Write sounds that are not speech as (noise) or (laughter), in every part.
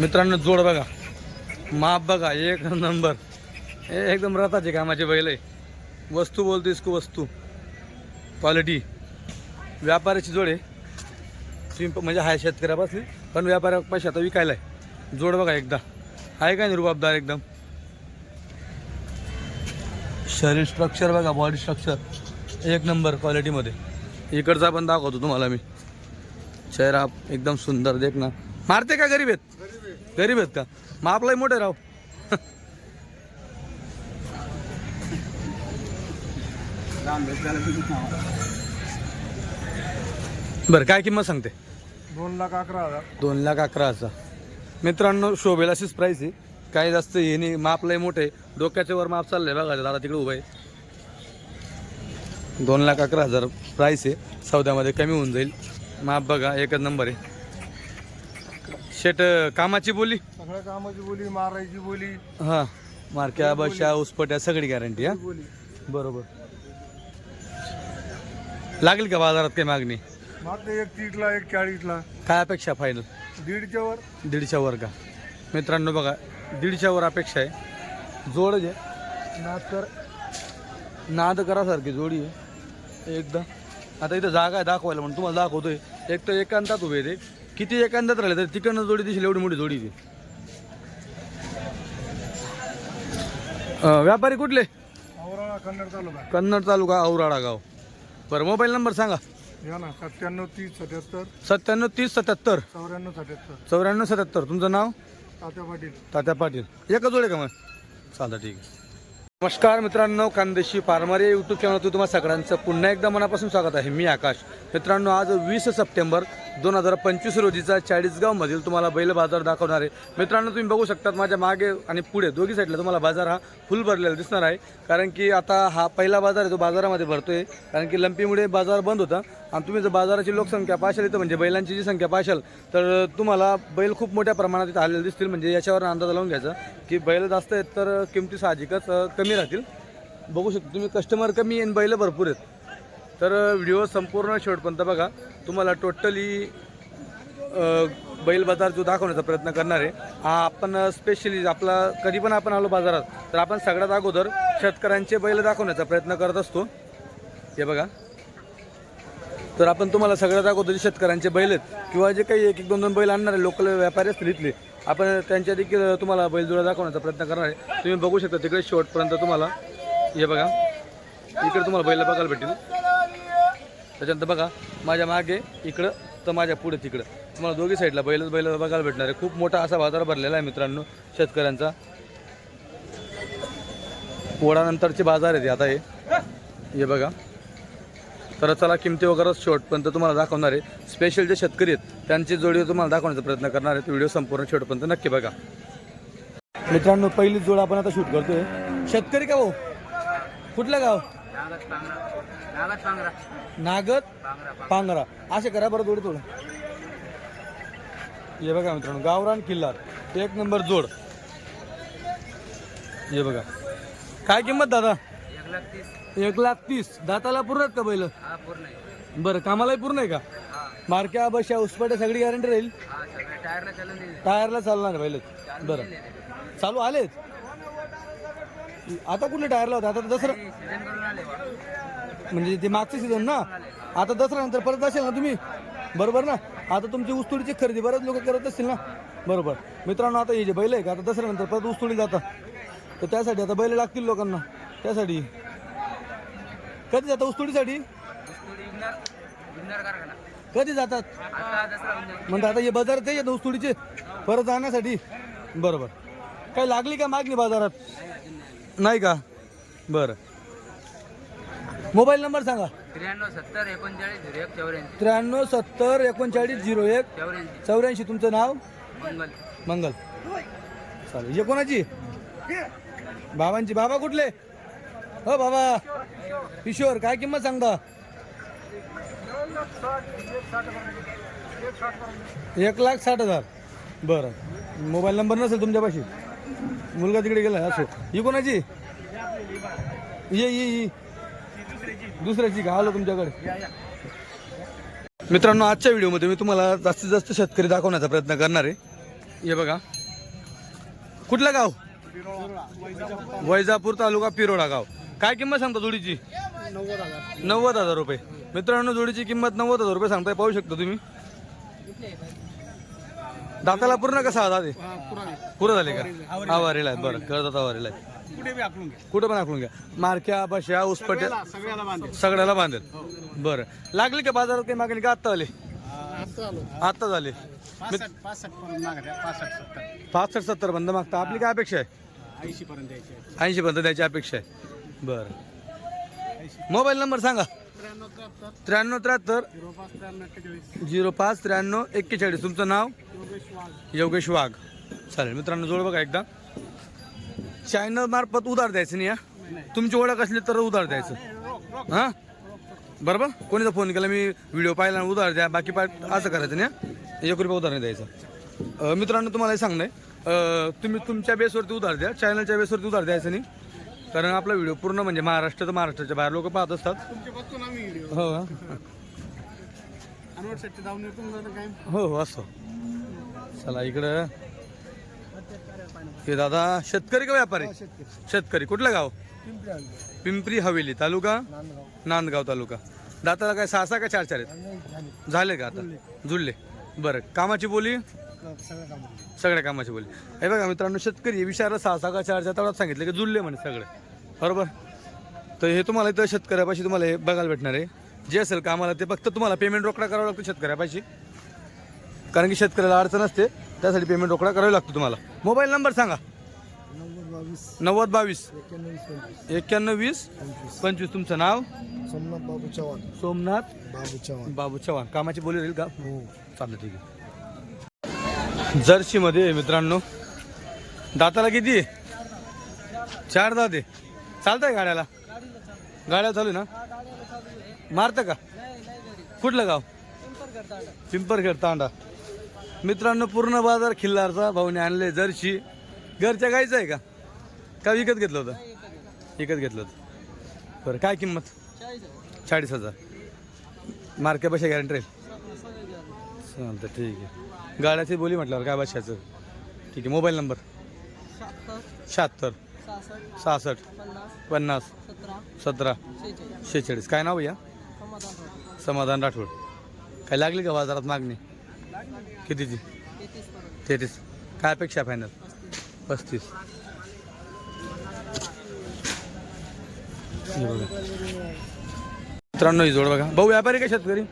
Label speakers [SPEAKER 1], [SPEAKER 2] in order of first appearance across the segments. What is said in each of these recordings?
[SPEAKER 1] मित्रांनो जोड बघा. माप बघा एक नंबर. हे एकदम रथाचे कामाचे बैल आहे. वस्तू बोलतो इसको वस्तू? क्वालिटी व्यापाराची जोड आहे. सिंप म्हणजे हाय शेतकऱ्यापासली पण व्यापाऱ्या पैसे आता विकायला आहे जोड बघा एकदा. आहे का निरुबाबदार एकदम? शरीर स्ट्रक्चर बघा बॉडी स्ट्रक्चर एक नंबर क्वालिटीमध्ये इकडचा पण दाखवतो तुम्हाला मी. चेहरा एकदम सुंदर देख ना. मारते का गरीब आहेत? गरीब आहेत का? मग आपलाही मोठे राव. बरं काय किंमत सांगते?
[SPEAKER 2] दोन लाख अकरा हजार
[SPEAKER 1] दोन लाख अकरा हजार मित्रांनो शोभेल अशीच प्राईस आहे. काही जास्त हे नाही माप लय मोठे डोक्याच्या वर माप चाललंय बघा दादा तिकडे उभं आहे. दोन लाख अकरा हजार प्राईस आहे. सौद्यामध्ये कमी होऊन जाईल. माप बघा एकच नंबर आहे. शेट कामाची बोली?
[SPEAKER 2] सगळ्या कामाची बोली मारायची बोली.
[SPEAKER 1] हां मारक्या बशा उसपट्या सगळी गॅरंटी हा?
[SPEAKER 2] बोली.
[SPEAKER 1] बरोबर. लागेल का बाजारात काही मागणी?
[SPEAKER 2] मात्र एक तीसला एक चाळीसला.
[SPEAKER 1] काय अपेक्षा फायनल
[SPEAKER 2] दीडच्या वर
[SPEAKER 1] दीडच्या वर का? मित्रांनो बघा दीडच्या वर अपेक्षा आहे. जोड जे
[SPEAKER 2] नातर
[SPEAKER 1] नाद करासारखी जोडी आहे. एकदा. आता इथं जागा आहे दाखवायला म्हणून तुम्हाला दाखवतोय. एक तर एकांतात उभे ते किती एकांतात राहिले तर तिकडनं जोडी दिसेल एवढी मोठी जोडी ती. व्यापारी कुठले?
[SPEAKER 2] औराळा कन्नड तालुका.
[SPEAKER 1] कन्नड तालुका औराडा गाव. बरं मोबाईल नंबर सांगा.
[SPEAKER 2] या ना सत्त्याण्णव तीस सत्याहत्तर.
[SPEAKER 1] सत्त्याण्णव तीस सत्याहत्तर.
[SPEAKER 2] चौऱ्याण्णव सत्याहत्तर.
[SPEAKER 1] चौऱ्याण्णव सत्याहत्तर. तुमचं नाव?
[SPEAKER 2] तात्या पाटील.
[SPEAKER 1] तात्या पाटील. एकच जोडे का मग? चालतं ठीक आहे. नमस्कार मित्रांनो खानदेशी फार्मर या यूट्यूब चॅनलवर तुम्हा सगळ्यांचं पुन्हा एकदा मनापासून स्वागत आहे. मी आकाश. मित्रांनो आज वीस सप्टेंबर दोन हजार पंचवीस रोजीचा चाळीसगावमधील तुम्हाला बैल बाजार दाखवणार आहे. मित्रांनो तुम्ही बघू शकतात माझ्या मागे आणि पुढे दोघी साईडला तुम्हाला बाजार हा फुल भरलेला दिसणार आहे. कारण की आता हा पहिला बाजार आहे तो बाजारामध्ये भरतो आहे कारण की लंपीमुळे बाजार बंद होता. आणि तुम्ही जर बाजाराची लोकसंख्या पाशाल इथं म्हणजे बैलांची जी संख्या पाशाल तर तुम्हाला बैल खूप मोठ्या प्रमाणात इथं आलेले दिसतील. म्हणजे याच्यावर अंदाज लावून घ्यायचा की बैल जास्त आहेत तर किमती साहजिकच कमी राहतील. बघू शकता तुम्ही कस्टमर कमी आणि बैल भरपूर आहेत. तर व्हिडिओ संपूर्ण शेवटपर्यंत बघा. तुम्हाला टोटली बैल बाजार जो दाखवण्याचा प्रयत्न करणार आहे हा आपण स्पेशली आपला कधी पण आपण आलो बाजारात तर आपण सगळ्यात अगोदर शेतकऱ्यांचे बैल दाखवण्याचा प्रयत्न करत असतो. हे बघा. तर आपण तुम्हाला सगळ्यात अगोदर जे शेतकऱ्यांचे बैल आहेत किंवा जे काही एक एक दोन दोन बैल आणणारे लोकल व्यापारी असतील इथले आपण त्यांच्या देखील तुम्हाला बैलजोडा दाखवण्याचा प्रयत्न करणार आहे. तुम्ही बघू शकता तिकडे शेवटपर्यंत तुम्हाला हे बघा. इकडे तुम्हाला बैल बघायला भेटेल. त्याच्यानंतर बघा माझ्या मागे इकडं तर माझ्या पुढे तिकडं. तुम्हाला दोघी साईडला बैलच बैल बघायला भेटणार आहे. खूप मोठा असा बाजार भरलेला आहे मित्रांनो शेतकऱ्यांचा. पोळानंतरचे बाजार आहेत हे आता हे. हे बघा. तर चला किमती वगैरे शेवटपर्यंत तुम्हाला दाखवणार आहे. स्पेशल जे शेतकरी आहेत त्यांची जोडी तुम्हाला दाखवण्याचा प्रयत्न करणार आहे व्हिडिओ संपूर्ण शेवटपर्यंत नक्की बघा. मित्रांनो पहिली जोड आपण आता शूट करतोय. शेतकरी का भाऊ? कुठलं गाव? नागत पांगरा असे करा बरं जोड थोडं हे बघा मित्रांनो गावरान किल्लार. एक नंबर जोड. हे बघा. काय किंमत दादा? एक लाख तीस. दाताला पूर्ण आहेत का बैल? बरं कामालाही पूर्ण आहे का? मारक्या बशा उसपाट्या सगळी गॅरंटी राहील? टायरला चालणार बैल बरं. चालू आलेत? आता कुठले टायरला होते? आता तर दसरा म्हणजे ते मागचं सीझन ना? आता दसरा नंतर परत असेल ना तुम्ही? बरोबर ना? आता तुमची ऊसतोडीची खरेदी बरेच लोक करत असतील ना? बरोबर. मित्रांनो आता हे जे बैल आहे का आता दसऱ्या नंतर परत ऊसतोडी जातात. तर त्यासाठी आता बैल लागतील लोकांना. त्यासाठी. कधी जातात ऊसतोडीसाठी? कधी जातात? म्हणतात आता हे बाजारात आहे ऊसतोडीचे. परत जाण्यासाठी. बरोबर. काही लागली का मागणी बाजारात? नाही का? बरं. मोबाईल नंबर सांगा.
[SPEAKER 3] त्र्याण्णव सत्तर एकोणचाळीस झिरो एक चौऱ्याऐंशी.
[SPEAKER 1] त्र्याण्णव सत्तर एकोणचाळीस झिरो एक
[SPEAKER 3] चौऱ्याऐंशी.
[SPEAKER 1] चौऱ्याऐंशी तुमचं नाव?
[SPEAKER 3] मंगल.
[SPEAKER 1] मंगल. चालेल. हे कोणाची? बाबांची. बाबा कुठले? हो बाबा. किशोर काय किंमत सांगता? एक लाख साठ हजार. बरं. मोबाईल नंबर नसेल तुमच्यापाशी. मुलगा तिकडे गेला असो. ही कोणाची? ये ये ये. दुसऱ्याची का आलो तुमच्याकडे. मित्रांनो आजच्या व्हिडिओमध्ये मी तुम्हाला जास्तीत जास्त शेतकरी दाखवण्याचा प्रयत्न करणार आहे. हे बघा. कुठलं गाव? वैजापूर तालुका पिरोडा गाव. काय किंमत सांगता जोडीची? नव्वद हजार रुपये. मित्रांनो जोडीची किंमत नव्वद हजार रुपये सांगताय पाहू शकता तुम्ही. दाताला पूर्ण कसा हा दादे पुरं झाले का? आवारेला. आहेत बरं करतात आवारेला आहेत कुठं पण आखलून घ्या. मारक्या बशा उसपट्या. सगळ्याला बांधेल. बरं. लागली का बाजारात काही मागणी का आत्ता आले? आत्ता झाले. पासष्ट सत्तर. बंद मागता. आपली काय अपेक्षा आहे?
[SPEAKER 2] ऐंशी पर्यंत द्यायचे
[SPEAKER 1] ऐंशी पर्यंत द्यायची अपेक्षा आहे. बरं. मोबाईल नंबर सांगा. त्र्याण्णव त्र्याहत्तर.
[SPEAKER 2] झिरो पाच त्र्याण्णव एक्केचाळीस.
[SPEAKER 1] तुमचं नाव?
[SPEAKER 2] योगेश वाघ.
[SPEAKER 1] चालेल मित्रांनो जोड बघा एकदा. चॅनल मार्फत उधार द्यायचं नाही हा? तुमची ओळख असली तर उधार द्यायचं. हां? बरोबर? कोणीचा फोन केला मी व्हिडिओ पाहिला आणि उधार द्या बाकी पाय असं करायचं नाही हा? एक रुपये उधार नाही द्यायचं. मित्रांनो तुम्हाला हे सांगणं आहे. तुम्ही तुमच्या बेसवरती उधार द्या चॅनलच्या बेसवरती उधार द्यायचं नाही. कारण आपला व्हिडिओ पूर्ण म्हणजे महाराष्ट्र तर महाराष्ट्राच्या बाहेर लोक पाहत असतात. हो हा. हो हो असतो. चला इकडं. हे दादा शेतकरी का व्यापारी? शेतकरी. कुठलं गाव?
[SPEAKER 2] पिंपरी
[SPEAKER 1] हवेली. तालुका?
[SPEAKER 2] नांदगाव.
[SPEAKER 1] तालुका. दाताला काय सहा सहा का चार चार आहेत
[SPEAKER 2] झाले.
[SPEAKER 1] का आता? जुळले बरं. कामाची बोली? सगळ्या कामाची. बोली. हे बघा मित्रांनो शेतकरी विचारलं सहा सहा का चार चार तेवढ्यात सांगितलं की जुळले म्हणे सगळे. बरोबर? तर हे तुम्हाला इथं शेतकऱ्यापाशी तुम्हाला हे बघायला भेटणार आहे. जे असेल कामाला ते फक्त तुम्हाला पेमेंट रोकडा करावं लागतं शेतकऱ्यापाशी. कारण की शेतकऱ्याला अडचण असते त्यासाठी पेमेंट रोकडा करावी लागतो तुम्हाला. मोबाईल नंबर सांगा.
[SPEAKER 2] नव्वद बावीस. एक्क्याण्णव
[SPEAKER 1] वीस.
[SPEAKER 2] पंचवीस
[SPEAKER 1] तुमचं नाव?
[SPEAKER 2] सोमनाथ बाबू चव्हाण.
[SPEAKER 1] सोमनाथ
[SPEAKER 2] बाबू चव्हाण
[SPEAKER 1] बाबू चव्हाण कामाची बोली राहील का?
[SPEAKER 2] हो.
[SPEAKER 1] चालेल ठीक आहे. जर्सीमध्ये आहे मित्रांनो. दाताला किती आहे? चार दात. आहे चालतंय गाड्याला? गाड्या चालू आहे ना? मारतं का? कुठलं गाव? पिंपरखेड तांडा. मित्रांनो पूर्ण बाजार खिल्लारचा भाऊने आणले जर्शी घरच्या गाईचं आहे का? का विकत घेतलं होतं? विकत घेतलं होतं. बरं काय किंमत? चाळीस हजार. मार्के पैसे गॅरंटी राहील. चालतं ठीक आहे. गाड्याची बोली म्हटल्यावर काय बशाचं ठीक आहे मोबाईल नंबर? शहात्तर. सहासष्ट. पन्नास. सतरा. शेहेचाळीस. काय नाव भैया? समाधान राठोड. काय लागली का बाजारात मागणी? कितीची? तेहतीस काय अपेक्षा फायनल पस्तीस. बघा. मित्रांनो ही जोड बघा. भाऊ व्यापारी का शेतकरी?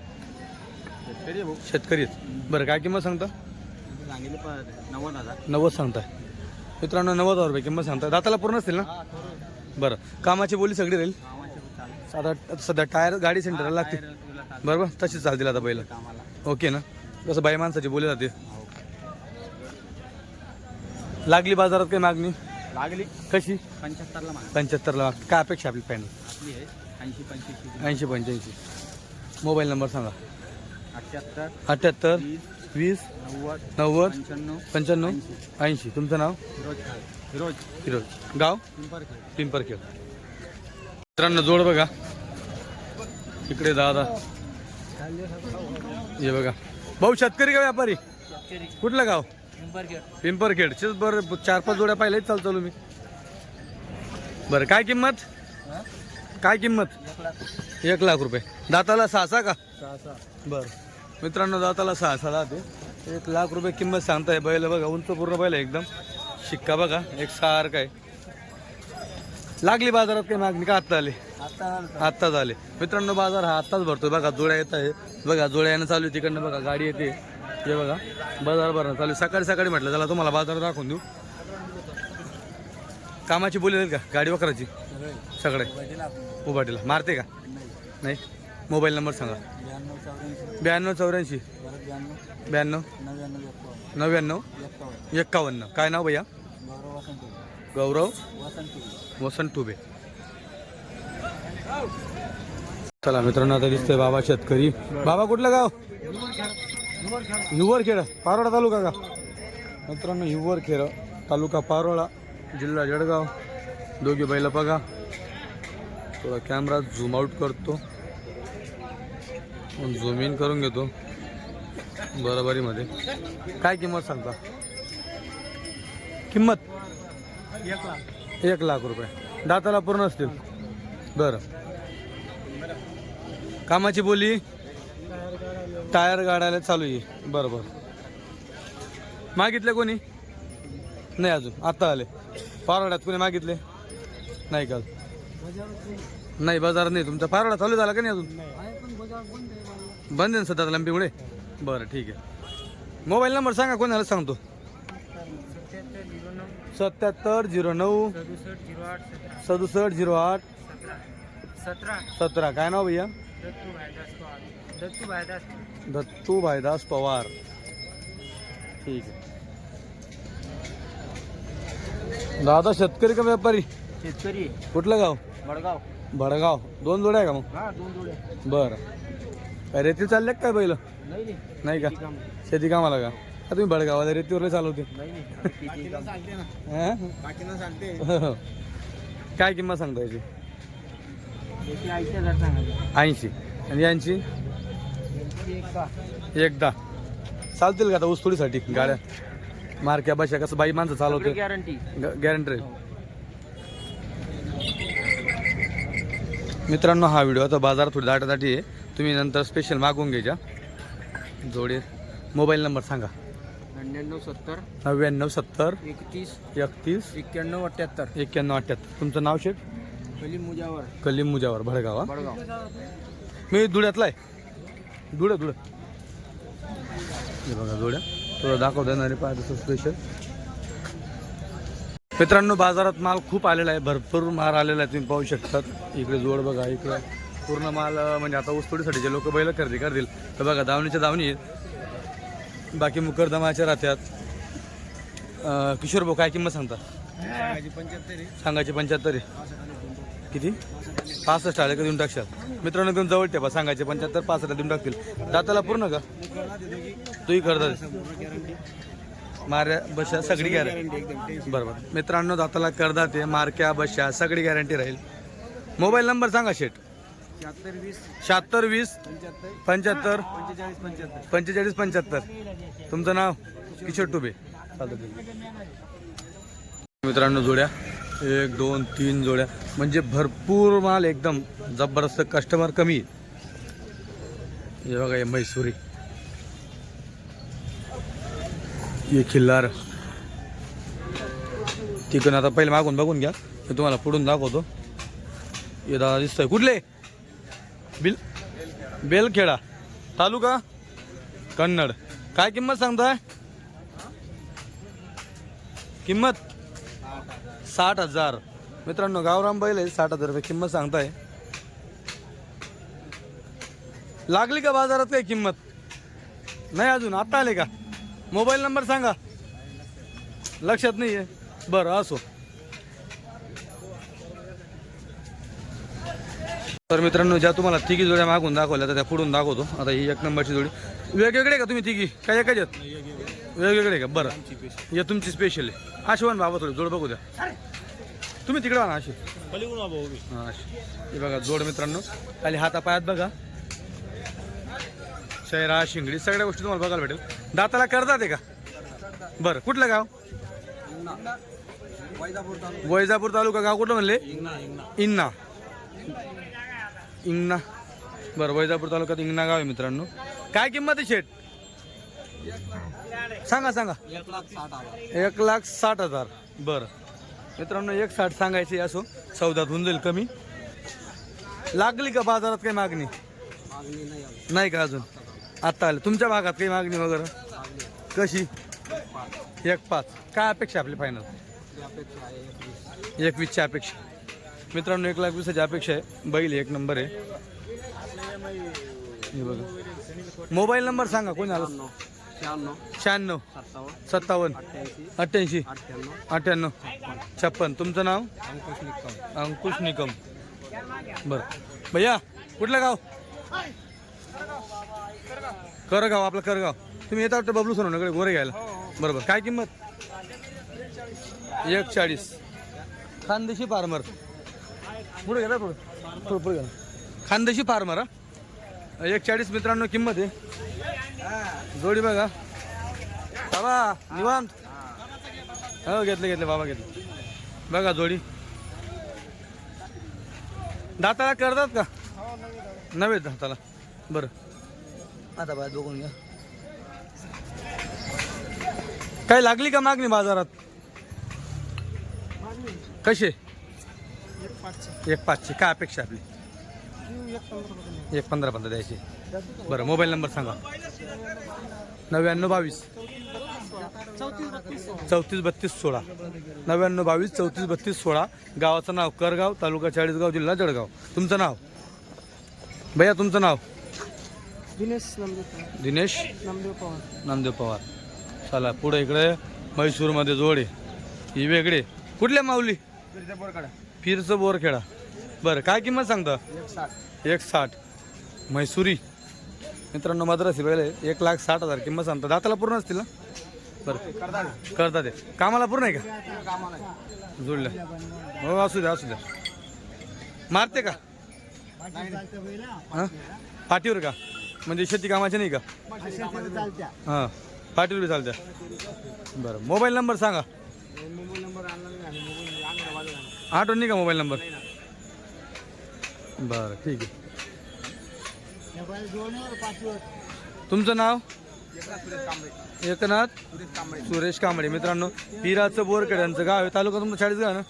[SPEAKER 1] शेतकरी आहेत. बरं काय किंमत सांगता?
[SPEAKER 3] नव्वद हजार.
[SPEAKER 1] नव्वद सांगताय. मित्रांनो नव्वद हजार रुपये किंमत सांगताय. दाताला पूर्ण असतील ना? बरं. कामाची बोली सगळी राहील? आता सध्या टायर गाडी सेंटरला लागते. बरोबर? तशीच चालतील आता पहिलं ओके ना? कसं बाई माणसाची बोली जाते. लागली बाजारात काही मागणी?
[SPEAKER 3] लागली.
[SPEAKER 1] कशी?
[SPEAKER 3] पंच्याहत्तरला माग
[SPEAKER 1] पंच्याहत्तरला काय अपेक्षा आपली फायनल
[SPEAKER 3] आपली आहे ऐंशी पंच्याऐंशी.
[SPEAKER 1] ऐंशी पंच्याऐंशी. मोबाईल नंबर सांगा.
[SPEAKER 3] अठ्ठ्याहत्तर
[SPEAKER 1] अठ्ठ्याहत्तर
[SPEAKER 3] वीस
[SPEAKER 1] वीस
[SPEAKER 3] नव्वद
[SPEAKER 1] नव्वद
[SPEAKER 3] पंच्याण्णव
[SPEAKER 1] पंच्याण्णव ऐंशी. तुमचं नाव?
[SPEAKER 3] फिरोज फिरोज.
[SPEAKER 1] फिरोज. गाव?
[SPEAKER 3] पिंपरखेड.
[SPEAKER 1] पिंपरखेड. मित्रांनो जोड बघा. इकडे दादा. हे बघा. भाऊ शेतकरी का व्यापारी? कुठलं गाव?
[SPEAKER 3] पिंपरखेड.
[SPEAKER 1] पिंपरखेड. चल बरं चार पाच जोड्या पाहिल्या चाल चालू मी. बरं काय किंमत? काय किंमत? एक लाख. रुपये. दाताला सहा सहा का? बरं. मित्रांनो दाताला सहा सहा दाते एक लाख रुपये किंमत सांगताय बैल बघा उंच पूर्ण बैल एकदम. शिक्का बघा एक सारखा आहे. लागली बाजारात काही मागणी का आत्ता आली? आत्ताच आले मित्रांनो बाजार हा आत्ताच भरतोय. बघा जोड्या येत आहे. बघा जोड्या येणं चालू आहे. तिकडनं बघा गाडी येते. हे बघा बाजार भरणं चालू आहे. सकाळी सकाळी म्हटलं चला तुम्हाला बाजार दाखवून देऊ. कामाची बोली जाईल का? गाडी वकराची सगळे? उभाटीला. मारते का? नाही. मोबाईल नंबर सांगा. ब्याण्णव चौऱ्याऐंशी. ब्याण्णव? नव्याण्णव? एक्कावन्न काय नाव भैया? गौरव वसंत टुबे. चला मित्रांनो आता दिसतोय बाबा शेतकरी. बाबा कुठलं गाव? हिवरखेड पारोळा तालुका का? मित्रांनो हिवरखेड तालुका पारोळा जिल्हा जळगाव. दोघे बैल बघा. थोडा कॅमेरा झूम आउट करतो. झूम इन करून घेतो. बरोबरीमध्ये. काय किंमत सांगता? किंमत?
[SPEAKER 2] एक लाख.
[SPEAKER 1] एक लाख रुपये. दाताला पूर्ण असतील. बरं. कामाची बोली? टायर गाडायला चालू आहे. बरं बरं. मागितले कोणी? नाही अजून. आत्ता आले. पारवड्यात कोणी मागितले? नाही का नाही बाजार नाही. तुमचा पारवडा चालू झाला का नाही अजून? बंद आहे सध्या लंबीमुळे? बरं ठीक आहे. मोबाईल नंबर सांगा कोणाला सांगतो? सत्याहत्तर झिरो नऊ सदुसष्ट झिरो आठ.
[SPEAKER 2] सतरा.
[SPEAKER 1] सतरा. काय नाव भैया?
[SPEAKER 2] दत्तू भाईदास पवार. दत्तू भाईदास
[SPEAKER 1] दत्तू भाईदास पवार. ठीक आहे. दादा शेतकरी का व्यापारी?
[SPEAKER 2] शेतकरी.
[SPEAKER 1] कुठलं गाव?
[SPEAKER 2] बडगाव.
[SPEAKER 1] भडगाव दोन जोड्या आहे का मग?
[SPEAKER 2] हा दोन जोडे
[SPEAKER 1] बरं. काय रेती चालले काय पहिलं?
[SPEAKER 2] नाही
[SPEAKER 1] का? शेती कामाला का? तुम्ही भडगावाला रेतीवर चालवते. हं? (laughs) काय किंमत सांगता याची?
[SPEAKER 2] ऐंशी.
[SPEAKER 1] आणि यांची? एकदा चालतील का आता ऊसतोडीसाठी गाड्या. मारक्या बशा कसं बाई माणसं चालवते
[SPEAKER 2] गॅरंटी
[SPEAKER 1] गॅरंटी मित्रांनो हा व्हिडिओ आता बाजारात थोडी दाटादाटी आहे. तुम्ही नंतर स्पेशल मागवून घ्यायच्या. जोडे. मोबाईल नंबर सांगा.
[SPEAKER 2] अठ्ठ्याण्णव सत्तर.
[SPEAKER 1] नव्याण्णव सत्तर.
[SPEAKER 2] एकतीस.
[SPEAKER 1] एकतीस.
[SPEAKER 2] एक्क्याण्णव अठ्ठ्याहत्तर
[SPEAKER 1] एक्क्याण्णव अठ्ठ्याहत्तर तुमचं नाव शेट
[SPEAKER 2] मुजावर
[SPEAKER 1] कलीम मुजावर भडगावा.
[SPEAKER 2] बडगाव
[SPEAKER 1] मी धुळ्यातला आहे. धुळं धुळं. हे बघा धुळ्या. थोडं दाखव देणारे पाहिजे स्पेशल मित्रांनो बाजारात माल खूप आलेला आहे. भरपूर माल आलेला आहे. तुम्ही पाहू शकतात. इकडे जोड बघा इकडे. पूर्ण माल अं, म्हणजे आता ऊसतोडीसाठी जे लोक बैल खरेदी करतील तर बघा दावणीच्या दावणी आहेत. बाकी मुकरदमाच्या राहत्यात अं, किशोर भाऊ काय किंमत सांगता?
[SPEAKER 2] पंच्याहत्तर
[SPEAKER 1] सांगायची पंच्याहत्तर आहे. किती? पासष्ट आले का देऊन टाकशाल? मित्रांनो तुम्ही जवळ ठेवा सांगायचे पंच्याहत्तर पासष्ट देऊन टाकतील. दाताला पूर्ण का? तूही करतात मार्या बशा सगळी गॅरंटी बरोबर. मित्रांनो दाताला करदा ते मारक्या बशा सगळी गॅरंटी राहील. मोबाईल नंबर सांगा शेट
[SPEAKER 2] शहात्तर वीस
[SPEAKER 1] शहात्तर वीस
[SPEAKER 2] पंच्याहत्तर पंचेचाळीस पंच्याहत्तर.
[SPEAKER 1] पंचेचाळीस पंच्याहत्तर तुमचं नाव? किशोर टुबे. चालतं मित्रांनो जोड्या. एक दोन तीन जोड्या. म्हणजे भरपूर माल एकदम जबरदस्त कस्टमर कमी. हे बघा हे मैसुरी. हे खिल्लार. तिकडून आता पहिले मागून बघून घ्या. मी तुम्हाला पुढून दाखवतो. हे दादा दिसतोय. कुठले? बिल बेलखेडा. तालुका? कन्नड. काय किंमत सांगताय? किंमत? साठ हजार. मित्रांनो गावराम बैल आहे साठ हजार रुपये किंमत सांगताय. लागली का बाजारात काय किंमत? नाही अजून आता आले का? मोबाईल नंबर सांगा. लक्षात नाही आहे बरं असो. तर मित्रांनो ज्या तुम्हाला तिघी जोड्या मागून दाखवल्या तर त्या पुढून दाखवतो. आता ही एक नंबरची जोडी. वेगवेगळे का तुम्ही तिघी? काय एकाच आहेत? वेगवेगळे का? बरं. हे तुमची स्पेशल आहे. आशिवान बाबा थोडी जोड बघू द्या. तुम्ही तिकडे ना अशी हां अशी हे बघा जोड मित्रांनो. खाली हातापायात बघा. शहरा शिंगडी सगळ्या गोष्टी तुम्हाला बघायला भेटेल. दाताला करतात आहे का? बरं कुठलं गाव? वैजापूर तालुका गाव कुठलं म्हणले? इन्ना इंगणा. बरं वैजापूर तालुक्यात इंगणा गाव आहे मित्रांनो. काय किंमत आहे शेट सांगा सांगा.
[SPEAKER 2] एक लाख साठ हजार.
[SPEAKER 1] एक लाख साठ हजार बरं. मित्रांनो एक साठ सांगायचे असो. सौदात होऊन जाईल कमी. लागली का बाजारात काही मागणी?
[SPEAKER 2] मागणी नाही आली
[SPEAKER 1] नाही का अजून? आत्ता आले. तुमच्या भागात काही मागणी वगैरे? कशी? एक पाच. काय अपेक्षा आपली फायनल
[SPEAKER 2] ही अपेक्षा आहे एक वीस
[SPEAKER 1] अपेक्षा. मित्रांनो एक लाख वीसाची अपेक्षा आहे. बैल एक नंबर आहे. हे बघा. मोबाईल नंबर सांगा कोणी आला?
[SPEAKER 2] शहाण्णव. सत्तावन्न. अठ्ठ्याऐंशी. अठ्ठ्याण्णव.
[SPEAKER 1] छप्पन. तुमचं नाव?
[SPEAKER 2] अंकुश निकम.
[SPEAKER 1] अंकुश निकम. बरं. भैया कुठलं गाव? करगाव आपलं करगाव. तुम्ही येता वाटतं बबलू सोनवण्याकडे गोरे घ्यायला. बरोबर. काय किंमत? एक चाळीस खानदेशी फार्मर. पुढे गेला पुढे. पुढे पुढे गेला. खानदेशी फार्मर हा? एक चाळीस मित्रांनो किंमत आहे. जोडी बघा. बाबा निवांत. हो घेतले घेतले बाबा घेतले. बघा जोडी. दाताला करतात का? नव्हे दाताला. बरं. आता बाय बघून घ्या. काही लागली का मागणी बाजारात? कसे
[SPEAKER 2] एक पाचशे.
[SPEAKER 1] काय अपेक्षा आपली?
[SPEAKER 2] एक पंधरा
[SPEAKER 1] पंधरा द्यायची. बरं मोबाईल नंबर सांगा. नव्याण्णव बावीस.
[SPEAKER 2] चौतीस बत्तीस
[SPEAKER 1] चौतीस बत्तीस सोळा. नव्याण्णव बावीस चौतीस बत्तीस सोळा. गावाचं नाव करगाव तालुका चाळीसगाव जिल्हा जळगाव. तुमचं नाव? भैया तुमचं नाव?
[SPEAKER 2] दिनेश
[SPEAKER 1] दिनेश
[SPEAKER 2] नामदेव पवार.
[SPEAKER 1] नामदेव पवार. चला पुढे इकडे म्हैसूरमध्ये जोडे. ही वेगळे. कुठल्या माऊली? फिरचं बोरखेडा. बरं काय किंमत सांगता?
[SPEAKER 2] एक साठ
[SPEAKER 1] म्हैसुरी. मित्रांनो मद्रासी पहिले एक लाख साठ हजार किंमत सांगता. दाताला पूर्ण असतील ना? बरं. करता ते. कामाला पूर्ण आहे का? जुळलं. हो असू द्या असू द्या. मारते का? हां? पाठीवर का? म्हणजे शेती कामाचे नाही का? हां. पाठीवर बी चालत्या. बरं. मोबाईल नंबर सांगा. आठवण नाही का मोबाईल नंबर? बरं ठीक आहे. तुमचं नाव? एकनाथ सुरेश कांबळे. मित्रांनो पिराचं बोरखेड्यांचं गाव आहे. तालुका तुमचं चाळीस गाव ना?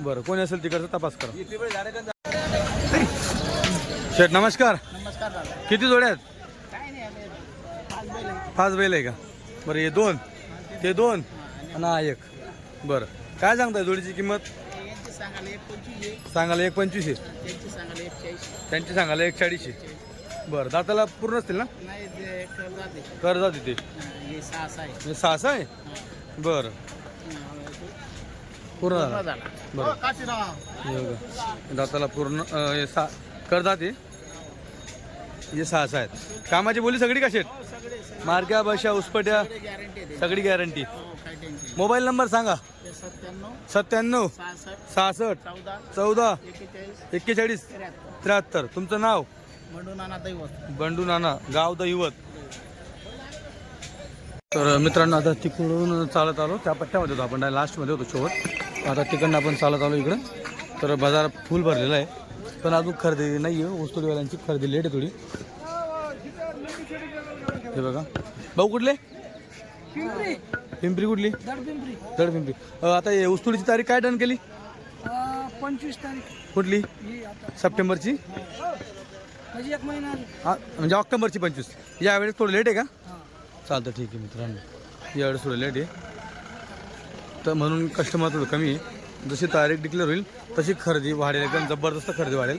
[SPEAKER 1] बरं कोणी असेल तिकडचा तपास करा. शेठ नमस्कार.
[SPEAKER 2] नमस्कार दादा.
[SPEAKER 1] किती जोड्या आहेत?
[SPEAKER 2] काय नाही आता
[SPEAKER 1] पाच
[SPEAKER 2] पाच बैल
[SPEAKER 1] आहे का? बरं हे दोन. ते दोन. आणि एक. बरं. काय सांगताय जोडीची किंमत?
[SPEAKER 2] सांगायला एक पंचवीस आहे.
[SPEAKER 1] आहे?
[SPEAKER 2] त्यांची सांगायला एक चाळीस
[SPEAKER 1] आहे. बरं दाताला पूर्ण असतील ना?
[SPEAKER 2] नाही ते कर्जात आहे.
[SPEAKER 1] कर्जा तिथे
[SPEAKER 2] हे सहा सहा आहे.
[SPEAKER 1] हे सहा सहा आहे बरं. पूर्ण झाला. बरं. हे बघा. दाताला पूर्ण अं, हे सा करतात हे हे सहा सहा आहेत. कामाची बोली सगळी कशी आहेत?
[SPEAKER 2] सगळे
[SPEAKER 1] मार्क्या बशा उसपट्या
[SPEAKER 2] गॅरंटी आहे
[SPEAKER 1] सगळी गॅरंटी
[SPEAKER 2] हो
[SPEAKER 1] मोबाईल नंबर सांगा.
[SPEAKER 2] सत्त्याण्णव सहासष्ट चौदा
[SPEAKER 1] एक्केचाळीस
[SPEAKER 2] त्र्याहत्तर.
[SPEAKER 1] तुमचं नाव? बंडू नाना गाव दैवत. तर मित्रांनो आता तिकडून चालत आलो. त्या पट्ट्यामध्ये होतो आपण. लास्टमध्ये होतो शेवट आता तिकडनं आपण चालत आलो इकडं. तर बाजार फुल भरलेला आहे. पण अजून खरेदी नाही आहे वस्तुडीवाल्यांची खरेदी लेट आहे थोडी. हे बघा. भाऊ कुठले? पिंपरी. कुठली?
[SPEAKER 2] दडपिंपरी
[SPEAKER 1] दड पिंपरी. अं, आता हे उस्तुडीची तारीख काय डन केली?
[SPEAKER 2] पंचवीस तारीख.
[SPEAKER 1] कुठली?
[SPEAKER 2] ही आता.
[SPEAKER 1] सप्टेंबरची?
[SPEAKER 2] म्हणजे एक महिना
[SPEAKER 1] हा, म्हणजे ऑक्टोबरची पंचवीस. यावेळेस थोडं लेट आहे का?
[SPEAKER 2] हां.
[SPEAKER 1] चालतं ठीक आहे मित्रांनो. यावेळेस थोडं लेट आहे. तर म्हणून कस्टमर थोडं कमी आहे. जशी तारीख डिक्लेअर होईल तशी खरेदी वाढेल. एकदम जबरदस्त खरेदी वाढेल.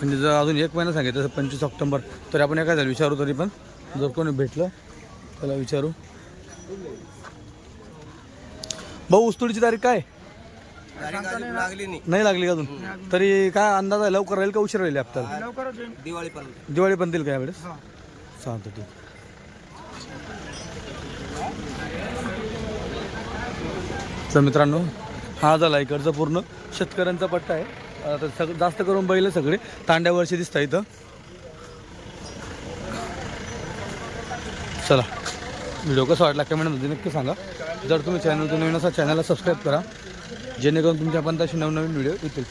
[SPEAKER 1] म्हणजे जर अजून एक महिना सांगितलं पंचवीस ऑक्टोबर तर आपण एखाद्याला विचारू तरी पण. जर कोणी भेटलं त्याला विचारू. भाऊ उस्तुडीची तारीख काय?
[SPEAKER 2] लागली नाही.
[SPEAKER 1] नाही लागली का अजून? तरी काय अंदाज आहे? लवकर राहील का उशीर राहील आपल्याला? दिवाळीपर्यंत. दिवाळीपर्यंत येईल का यावेळेस?
[SPEAKER 2] हां.
[SPEAKER 1] चालतं ठीक. तर मित्रांनो हा झाला इकडचा पूर्ण. शेतकऱ्यांचा पट्टा आहे. आता सग जास्त करून बैल सगळे तांड्यावरचे दिसतात इथं चला. व्हिडिओ कसा वाटला कमेंटमध्ये नक्की सांगा. जर तुम्ही चॅनल नवीन असा चॅनलला सबस्क्राईब करा. जेणेकरून तुमच्या पण तसे नवनवीन व्हिडिओ येतील.